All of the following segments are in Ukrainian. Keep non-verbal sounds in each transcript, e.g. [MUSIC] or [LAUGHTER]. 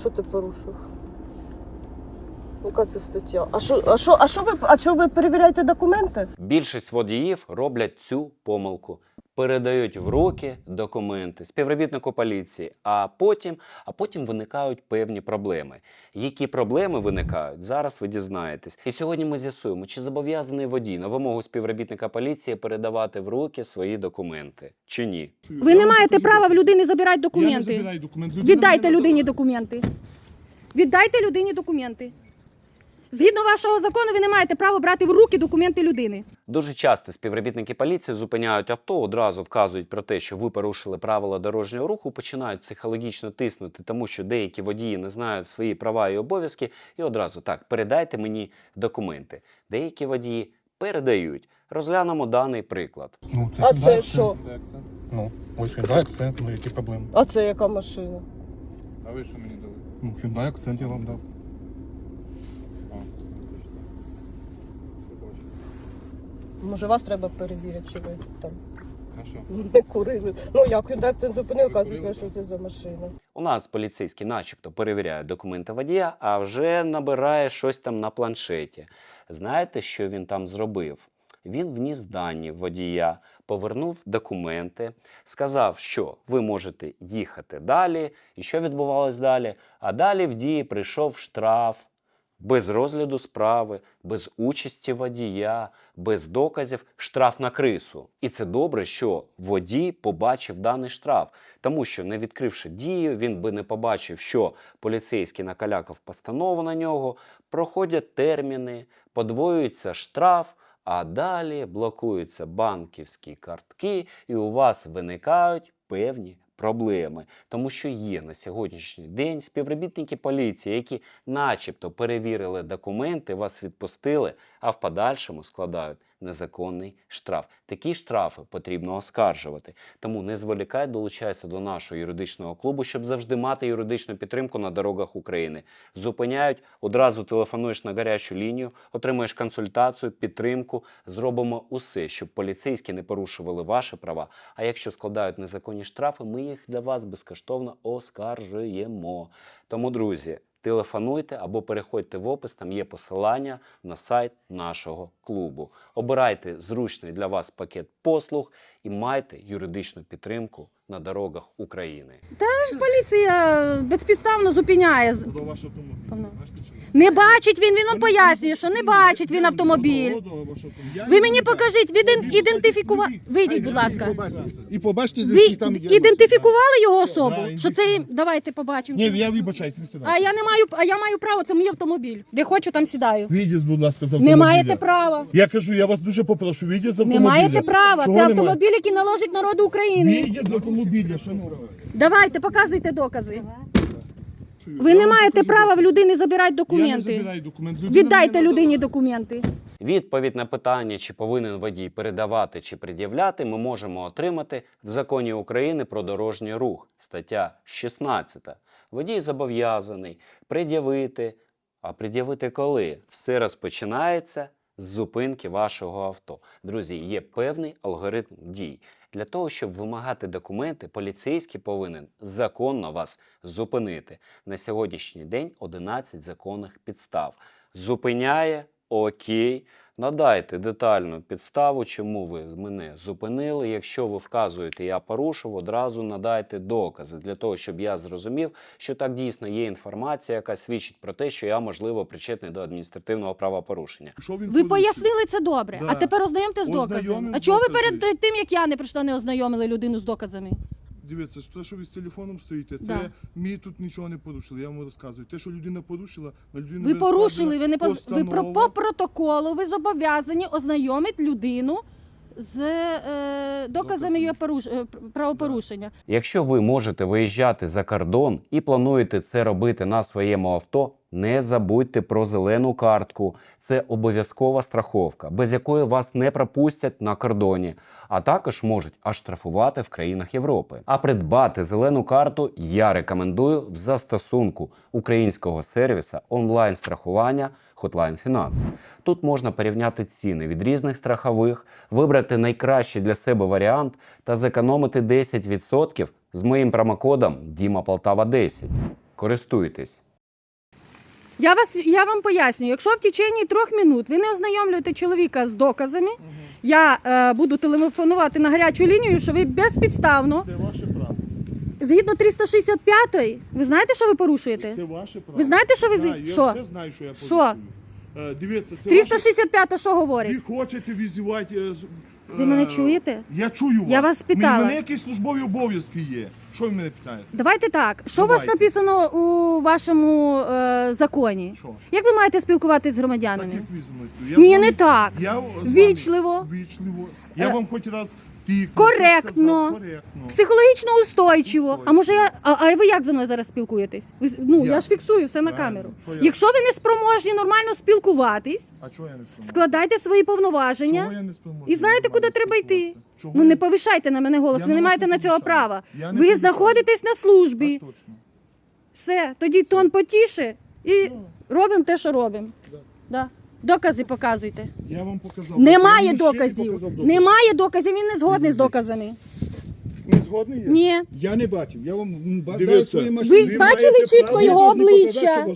Що ти порушив? Яка це стаття? А що, а що, а що ви, а що ви перевіряєте документи? Більшість водіїв роблять цю помилку. Передають в руки документи співробітнику поліції, а потім, а потім виникають певні проблеми. Які проблеми виникають, зараз ви дізнаєтесь. І сьогодні ми з'ясуємо, чи зобов'язаний водій на вимогу співробітника поліції передавати в руки свої документи, чи ні. Ви не маєте права в людини забирати Я не документи. забираю документи. Людина Віддайте людині документи. Віддайте людині документи. Згідно вашого закону, ви не маєте права брати в руки документи людини. Дуже часто співробітники поліції зупиняють авто, одразу вказують про те, що ви порушили правила дорожнього руху, починають психологічно тиснути, тому що деякі водії не знають свої права і обов'язки, і одразу так, передайте мені документи. Деякі водії передають. Розглянемо даний приклад. Ну, А це Accent. що? Ну, ось Hyundai Accent, ну які проблеми? А це яка машина? А ви що мені дали? Ну, Hyundai Accent я вам дав. А, все бачу. Може вас треба перевірити, чи ви там На що? не курили? Ну як він так це зупинив, Ви що це за машина. У нас поліцейські начебто перевіряють документи водія, а вже набирає щось там на планшеті. Знаєте, що він там зробив? Він вніс дані водія, повернув документи, сказав, що ви можете їхати далі. І що відбувалось далі? А далі в дії прийшов штраф без розгляду справи, без участі водія, без доказів, штраф на крису. І це добре, що водій побачив даний штраф, тому що не відкривши дію, він би не побачив, що поліцейський накалякав постанову на нього, проходять терміни, подвоюється штраф. А далі блокуються банківські картки, і у вас виникають певні проблеми, тому що є на сьогоднішній день співробітники поліції, які, начебто, перевірили документи, вас відпустили, а в подальшому складають незаконний штраф. Такі штрафи потрібно оскаржувати. Тому не зволікай, долучайся до нашого юридичного клубу, щоб завжди мати юридичну підтримку на дорогах України. Зупиняють, одразу телефонуєш на гарячу лінію, отримуєш консультацію, підтримку. Зробимо усе, щоб поліцейські не порушували ваші права. А якщо складають незаконні штрафи, ми їх для вас безкоштовно оскаржуємо. Тому, друзі, телефонуйте або переходьте в опис, там є посилання на сайт нашого клубу. Обирайте зручний для вас пакет послуг і майте юридичну підтримку на дорогах України. Та Поліція безпідставно зупиняє. з- До вашого автомобіль. Не бачить він, він вам пояснює, що не бачить він автомобіль. Ви мені покажіть, віден- Ідіть, ідентифікува... Вийдіть, будь ласка. І побачите, Ви там є. ідентифікували його особу? Що це давайте побачимо. Ні, я вибачаюсь, не сідайте. А я не маю, а я маю право, це мій автомобіль. Де хочу, там сідаю. Вийдіть, будь ласка, з Не маєте права. Я кажу, я вас дуже попрошу, вийдіть з Не автомобіля. маєте права. Чого Це немає? автомобіль, який належить народу України. Вийдіть з автомобіля, шановні. Давайте, показуйте докази. Ви не маєте права в людини забирати Я не документи. забираю документи. Людина Віддайте мені людині надала. документи. Відповідь на питання, чи повинен водій передавати чи пред'являти, ми можемо отримати в законі України про дорожній рух, стаття 16. Водій зобов'язаний пред'явити. А пред'явити коли? Все розпочинається з зупинки вашого авто. Друзі, є певний алгоритм дій. Для того, щоб вимагати документи, поліцейський повинен законно вас зупинити. На сьогоднішній день 11 законних підстав. Зупиняє окей. Надайте детальну підставу, чому ви мене зупинили. Якщо ви вказуєте, я порушив, одразу надайте докази для того, щоб я зрозумів, що так дійсно є інформація, яка свідчить про те, що я можливо причетний до адміністративного правопорушення. Що він Ви пояснили це добре. Да. А тепер ознайомте з доказами. А чого ви перед тим, як я не прийшла, не ознайомили людину з доказами? Дивіться, те, що ви з телефоном стоїте, це Да. ми тут нічого не порушили. Я вам розказую. Те, що людина порушила, на людину Ви буде порушили, ви не складена поз... ви про постанова. по протоколу. Ви зобов'язані ознайомити людину з е, доказами її поруш... е, правопорушення. Якщо ви можете виїжджати за кордон і плануєте це робити на своєму авто, не забудьте про зелену картку. Це обов'язкова страховка, без якої вас не пропустять на кордоні, а також можуть аж штрафувати в країнах Європи. А придбати зелену карту я рекомендую в застосунку українського сервіса онлайн-страхування Hotline Finance. Тут можна порівняти ціни від різних страхових, вибрати найкращий для себе варіант та зекономити 10% з моїм промокодом Діма Полтава 10. Користуйтесь. Я вас я вам поясню, якщо в течение трьох минут ви не ознайомлюєте чоловіка з доказами, я е, буду телефонувати на гарячу лінію, що ви безпідставно, Це ваше право. згідно 365-ї, ви знаєте, що ви порушуєте? Це ваше право. Ви знаєте, що ви Знаю, зі- Я все знаю, що я Що? порушую. Е, Дивіться, це 365 що говорить? Ви хочете візивати... е, Ви е, мене чуєте? Я чую вас. Я вас питала. У мене якісь службові обов'язки є. Що ви мене питаєте? Давайте так. Що у вас Давайте. написано у вашому е, законі? Що? Як ви маєте спілкуватися з Так, громадянами? як ви зі мною спілкуєтесь? Ні, Я з не так. Я з вами Вічливо. Вічливо. Я Е, вам хоч раз коректно. сказав, коректно. Психологічно устойчиво. А може я. А, а ви як зі мною зараз спілкуєтесь? Ви, з- ну, я. Я. ж фіксую все на Правильно. камеру. Що я? Якщо ви не спроможні нормально спілкуватись, А чого я не спрямую? складайте свої Чого повноваження я не спрямую? і знаєте, куди треба йти. спілкуватися? Чого Ну я- не повишайте на мене голос, Я ви не вас маєте на цього повишаю. права. Я не Ви повишаю. знаходитесь на службі. Так точно. Все, тоді тон потіше і робимо те, що робимо. Да. Докази показуйте. Я вам показав. Немає доказів. Немає доказів, він не згодний з доказами. Не згодний є? Ні. Я не бачив. Я вам Дивіться, свої Ви машини. Ви бачили маєте чітко право його обличчя?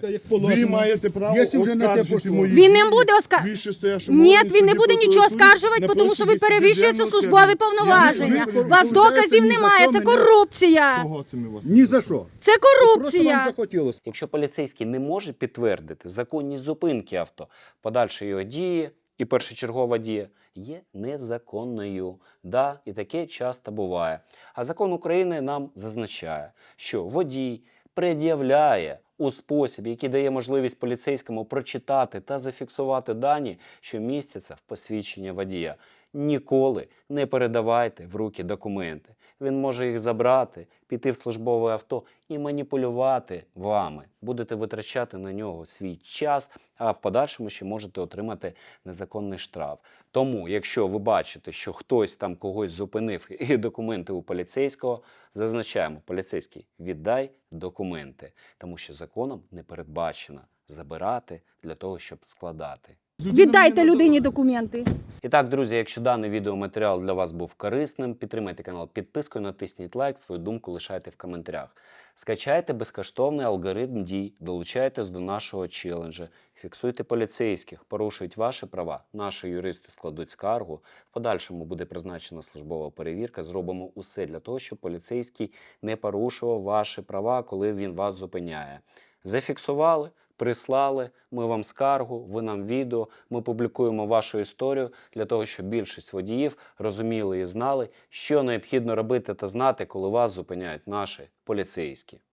що як положено. Ви маєте право Якщо вже на те оскаржити мої Він не дії. буде оска- Вище стоящому Ні, органі він не буде нічого оскаржувати, на тому що ви протязі перевищуєте службові повноваження. Я У вас доказів немає, це корупція. Чого це ми вас? Ні за що. Це Просто вам корупція. захотілося. Якщо поліцейський не може підтвердити законність зупинки авто, подальші його дії і першочергова дія є незаконною. Да, і таке часто буває. А закон України нам зазначає, що водій пред'являє у спосіб, який дає можливість поліцейському прочитати та зафіксувати дані, що містяться в посвідченні водія. Ніколи не передавайте в руки документи. Він може їх забрати, піти в службове авто і маніпулювати вами. Будете витрачати на нього свій час, а в подальшому ще можете отримати незаконний штраф. Тому, якщо ви бачите, що хтось там когось зупинив [LAUGHS] і документи у поліцейського, зазначаємо, поліцейський, віддай документи, тому що законом не передбачено забирати для того, щоб складати. Людина Віддайте людині документи. І так, друзі, якщо даний відеоматеріал для вас був корисним, підтримайте канал підпискою, натисніть лайк, свою думку лишайте в коментарях. Скачайте безкоштовний алгоритм дій, долучайтесь до нашого челенджа, фіксуйте поліцейських, порушують ваші права. Наші юристи складуть скаргу. В подальшому буде призначена службова перевірка. Зробимо усе для того, щоб поліцейський не порушував ваші права, коли він вас зупиняє. Зафіксували, прислали, ми вам скаргу, ви нам відео, ми публікуємо вашу історію для того, щоб більшість водіїв розуміли і знали, що необхідно робити та знати, коли вас зупиняють наші поліцейські.